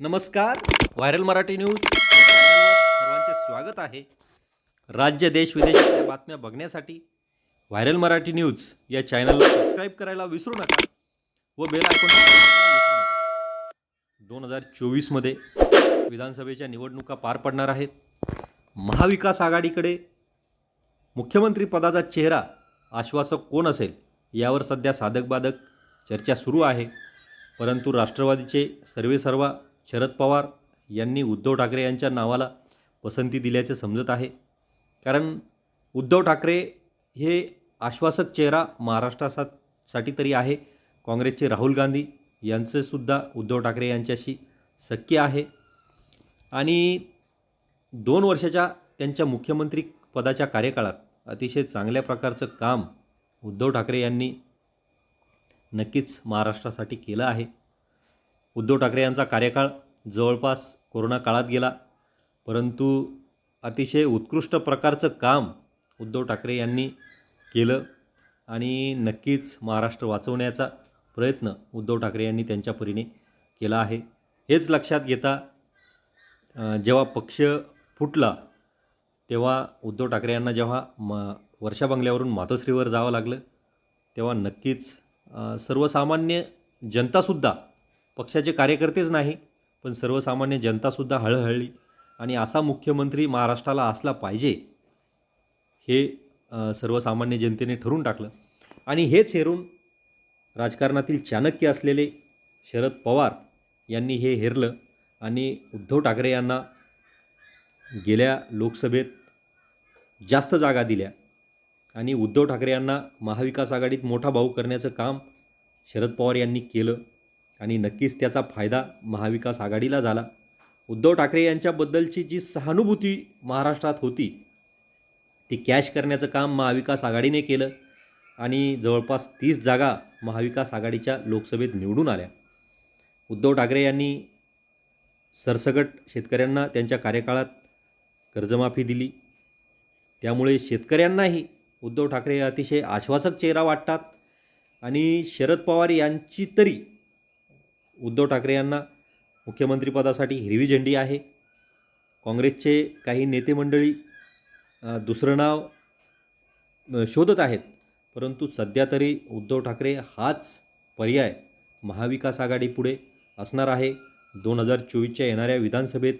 नमस्कार viral Marathi news सर्वांचे स्वागत आहे. राज्य देश विदेशातल्या बातम्या बघण्यासाठी व्हायरल मराठी न्यूज या चॅनलला सबस्क्राईब करायला विसरू नका व बेल आयकॉन दोन हजार चोवीसमध्ये विधानसभेच्या निवडणुका पार पडणार आहेत. महाविकास आघाडीकडे मुख्यमंत्री पदाचा चेहरा आश्वासक कोण असेल यावर सध्या साधक बाधक चर्चा सुरू आहे. परंतु राष्ट्रवादीचे सर्वेसर्वा शरद पवार यांनी उद्धव ठाकरे यांच्या नावाला पसंती दिल्याचे समजत आहे. कारण उद्धव ठाकरे हे आश्वासक चेहरा महाराष्ट्रासाठी तरी आहे. काँग्रेसचे राहुल गांधी यांचेसुद्धा उद्धव ठाकरे यांच्याशी सख्य आहे. आणि दोन वर्षाच्या त्यांच्या मुख्यमंत्री पदाच्या कार्यकाळात अतिशय चांगल्या प्रकारचं काम उद्धव ठाकरे यांनी नक्कीच महाराष्ट्रासाठी केलं आहे. उद्धव ठाकरे यांचा कार्यकाळ जवळपास कोरोना काळात गेला. परंतु अतिशय उत्कृष्ट प्रकारचं काम उद्धव ठाकरे यांनी केलं आणि नक्कीच महाराष्ट्र वाचवण्याचा प्रयत्न उद्धव ठाकरे यांनी त्यांच्या परीने केला आहे. हेच लक्षात घेता जेव्हा पक्ष फुटला तेव्हा उद्धव ठाकरे यांना जेव्हा म वर्षा बंगल्यावरून मातोश्रीवर जावं लागलं तेव्हा नक्कीच सर्वसामान्य जनतासुद्धा पक्षाचे कार्यकर्तेच नाही पण सर्वसामान्य जनतासुद्धा हळहळली. आणि असा मुख्यमंत्री महाराष्ट्राला असला पाहिजे हे सर्वसामान्य जनतेने ठरून टाकलं. आणि हेच हेरून राजकारणातील चाणक्य असलेले शरद पवार यांनी हे हेरलं. आणि उद्धव ठाकरे यांना गेल्या लोकसभेत जास्त जागा दिल्या. आणि उद्धव ठाकरे यांना महाविकास आघाडीत मोठा भाऊ करण्याचं काम शरद पवार यांनी केलं. आणि नक्कीच त्याचा फायदा महाविकास आघाडीला झाला. उद्धव ठाकरे यांच्याबद्दलची जी सहानुभूती महाराष्ट्रात होती ती कॅश करण्याचं काम महाविकास आघाडीने केलं आणि जवळपास तीस जागा महाविकास आघाडीच्या लोकसभेत निवडून आल्या. उद्धव ठाकरे यांनी सरसगट शेतकऱ्यांना त्यांच्या कार्यकाळात कर्जमाफी दिली. त्यामुळे शेतकऱ्यांनाही उद्धव ठाकरे हे अतिशय आश्वासक चेहरा वाटतात आणि शरद पवार यांची तरी उद्धव ठाकरे यांना मुख्यमंत्रीपदासाठी हिरवी झेंडी आहे. काँग्रेसचे काही नेते मंडळी दुसरं नाव शोधत आहेत. परंतु सध्या तरी उद्धव ठाकरे हाच पर्याय महाविकास आघाडीपुढे असणार आहे. दोन हजार चोवीसच्या येणाऱ्या विधानसभेत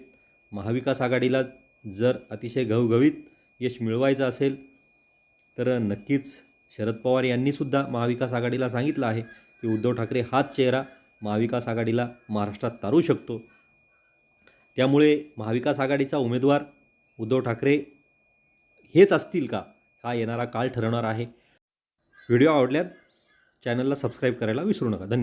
महाविकास आघाडीला जर अतिशय घवघवीत यश मिळवायचं असेल तर नक्कीच शरद पवार यांनीसुद्धा महाविकास आघाडीला सांगितलं आहे की उद्धव ठाकरे हाच चेहरा महाविकास आघाडीला महाराष्ट्रात तारू शकतो. त्यामुळे महाविकास आघाडीचा उमेदवार उद्धव ठाकरे हेच असतील का? हा येणारा काळ ठरवणार आहे. व्हिडिओ आवडल्यास चॅनलला सबस्क्राईब करायला विसरू नका. धन्यवाद.